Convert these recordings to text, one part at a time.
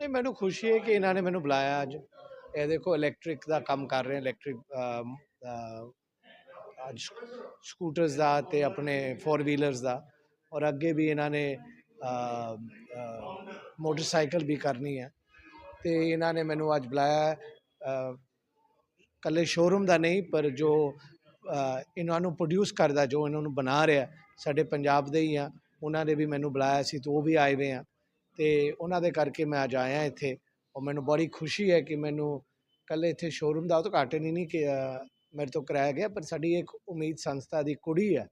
ਨਹੀਂ ਮੈਨੂੰ ਖੁਸ਼ੀ ਹੈ ਕਿ ਇਹਨਾਂ ਨੇ ਮੈਨੂੰ ਬੁਲਾਇਆ ਅੱਜ। ਇਹ ਦੇਖੋ ਇਲੈਕਟ੍ਰਿਕ ਦਾ ਕੰਮ ਕਰ ਰਹੇ ਇਲੈਕਟ੍ਰਿਕ ਅੱਜ ਸਕੂਟਰਸ ਦਾ ਤੇ ਆਪਣੇ 4 ਵੀਲਰਸ ਦਾ। ਔਰ ਅੱਗੇ ਵੀ ਇਹਨਾਂ ਨੇ ਮੋਟਰਸਾਈਕਲ ਵੀ ਕਰਨੀ ਹੈ। ਤੇ ਇਹਨਾਂ ਨੇ ਮੈਨੂੰ ਅੱਜ ਬੁਲਾਇਆ ਅ, ਕੱਲੇ ਸ਼ੋਰੂਮ ਦਾ ਨਹੀਂ ਪਰ ਜੋ ਇਹਨਾਂ ਨੂੰ ਪ੍ਰੋਡਿਊਸ ਕਰਦਾ ਜੋ ਇਹਨਾਂ ਨੂੰ ਬਣਾ ਰਿਹਾ। ਸਾਡੇ ਪੰਜਾਬ ਦੇ ਹੀ ਆ। ਉਹਨਾਂ ਨੇ ਵੀ ਮੈਨੂੰ ਬੁਲਾਇਆ ਸੀ ਤੇ ਉਹ ਵੀ ਆਏ ਹੋਏ ਆ। ਤੇ ਉਹਨਾਂ ਦੇ ਕਰਕੇ ਮੈਂ ਅੱਜ ਆਇਆ ਇੱਥੇ। ਔਰ ਮੈਨੂੰ ਬੜੀ ਖੁਸ਼ੀ ਹੈ ਕਿ ਮੈਨੂੰ ਕੱਲੇ ਇੱਥੇ ਸ਼ੋਰੂਮ ਦਾ ਉਹ ਤਾਂ ਘਾਟੇ ਨਹੀਂ ਨਹੀਂ ਕਿ ਮੇਰੇ ਤੋਂ ਕਰਾਇਆ ਗਿਆ, ਪਰ ਸਾਡੀ ਇੱਕ ਉਮੀਦ ਸੰਸਥਾ ਦੀ ਕੁੜੀ ਹੈ।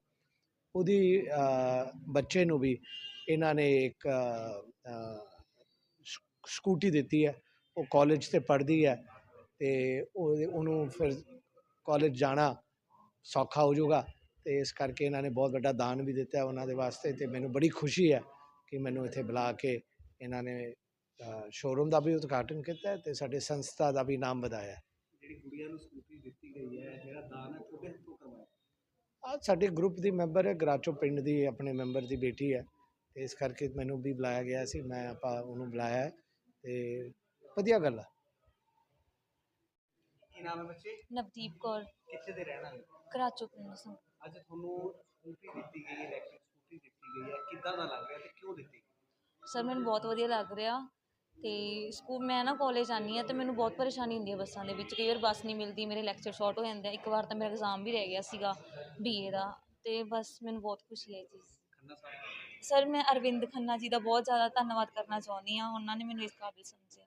ਉਹਦੀ ਬੱਚੇ ਨੂੰ ਵੀ ਇਹਨਾਂ ਨੇ ਇੱਕ ਸਕੂਟੀ ਦਿੱਤੀ ਹੈ। ਉਹ ਕਾਲਜ ਤੇ ਪੜ੍ਹਦੀ ਹੈ। ਤੇ ਉਹਨੂੰ ਫਿਰ ਕਾਲਜ ਜਾਣਾ ਸੌਖਾ ਹੋ ਜਾਊਗਾ ਤੇ ਇਸ ਕਰਕੇ ਇਹਨਾਂ ਨੇ ਬਹੁਤ ਵੱਡਾ ਦਾਨ ਵੀ ਦਿੱਤਾ ਉਹਨਾਂ ਦੇ ਵਾਸਤੇ ਤੇ ਮੈਨੂੰ ਬੜੀ ਖੁਸ਼ੀ ਹੈ ਕਿ ਮੈਨੂੰ ਇੱਥੇ ਬੁਲਾ ਕੇ ਇਹਨਾਂ ਨੇ ਸ਼ੋਰੂਮ ਦਾ ਵੀ ਉਦਘਾਟਨ ਕੀਤਾ ਤੇ ਸਾਡੇ ਸੰਸਥਾ ਦਾ ਵੀ ਨਾਮ ਵਧਾਇਆ ਹੈ। ਜਿਹੜੀ ਗੁੜੀਆ ਨੂੰ ਸਕੂਟਰੀ ਦਿੱਤੀ ਗਈ ਹੈ ਜਿਹੜਾ ਦਾਨ ਹੈ ਤੁਹਾਡੇ ਹੱਥੋਂ ਕਰਵਾਇਆ? ਆ ਸਾਡੇ ਗਰੁੱਪ ਦੀ ਮੈਂਬਰ ਹੈ ਗਰਾਚੋ ਪਿੰਡ ਦੀ ਆਪਣੇ ਮੈਂਬਰ ਦੀ ਬੇਟੀ ਹੈ ਤੇ ਇਸ ਕਰਕੇ ਮੈਨੂੰ ਵੀ ਬੁਲਾਇਆ ਗਿਆ ਸੀ ਮੈਂ ਆਪਾਂ ਉਹਨੂੰ ਬੁਲਾਇਆ ਤੇ ਵਧੀਆ ਗੱਲ ਹੈ। ਕੀ ਨਾਮ ਹੈ ਬੱਚੇ? ਨਵਦੀਪ ਕੌਰ। ਕਿੱਥੇ ਦੇ ਰਹਿਣ ਵਾਲੇ? ਕਰਾਚੋ ਪਿੰਡ ਤੋਂ ਅੱਜ ਤੁਹਾਨੂੰ ਸਕੂਟਰੀ ਦਿੱਤੀ ਗਈ ਹੈ ਇਲੈਕਟ੍ਰਿਕ ਸਕੂਟਰੀ ਦਿੱਤੀ ਗਈ ਹੈ। ਕਿੱਦਾਂ ਦਾ ਲੱਗ ਰਿਹਾ ਤੇ ਕਿਉਂ ਦਿੱਤੀ ਗਈ? ਸਰ ਮੈਨੂੰ ਬਹੁਤ ਵਧੀਆ ਲੱਗ ਰਿਹਾ ਤੇ ਸਕੂਲ ਮੈਂ ਨਾ ਕਾਲਜ ਆਨੀ ਆ ਤੇ ਮੈਨੂੰ ਬਹੁਤ ਪਰੇਸ਼ਾਨੀ ਹੁੰਦੀ ਹੈ ਬੱਸਾਂ ਦੇ ਵਿੱਚ। ਕਈ ਵਾਰ ਬੱਸ ਨਹੀਂ ਮਿਲਦੀ ਮੇਰੇ ਲੈਕਚਰ ਸ਼ਾਰਟ ਹੋ ਜਾਂਦੇ ਆ। ਇੱਕ ਵਾਰ ਤਾਂ ਮੇਰਾ ਐਗਜ਼ਾਮ ਵੀ ਰਹਿ ਗਿਆ ਸੀਗਾ ਬੀਏ ਦਾ ਤੇ ਬਸ ਮੈਨੂੰ ਬਹੁਤ ਖੁਸ਼ੀ ਹੈ ਇਹ ਚੀਜ਼ ਖੰਨਾ ਸਾਹਿਬ? ਸਰ ਮੈਂ ਅਰਵਿੰਦ ਖੰਨਾ ਜੀ ਦਾ ਬਹੁਤ ਜ਼ਿਆਦਾ ਧੰਨਵਾਦ ਕਰਨਾ ਚਾਹੁੰਦੀ ਹਾਂ। ਉਹਨਾਂ ਨੇ ਮੈਨੂੰ ਇਸ ਕਾਬਿਲ ਸਮਝਿਆ।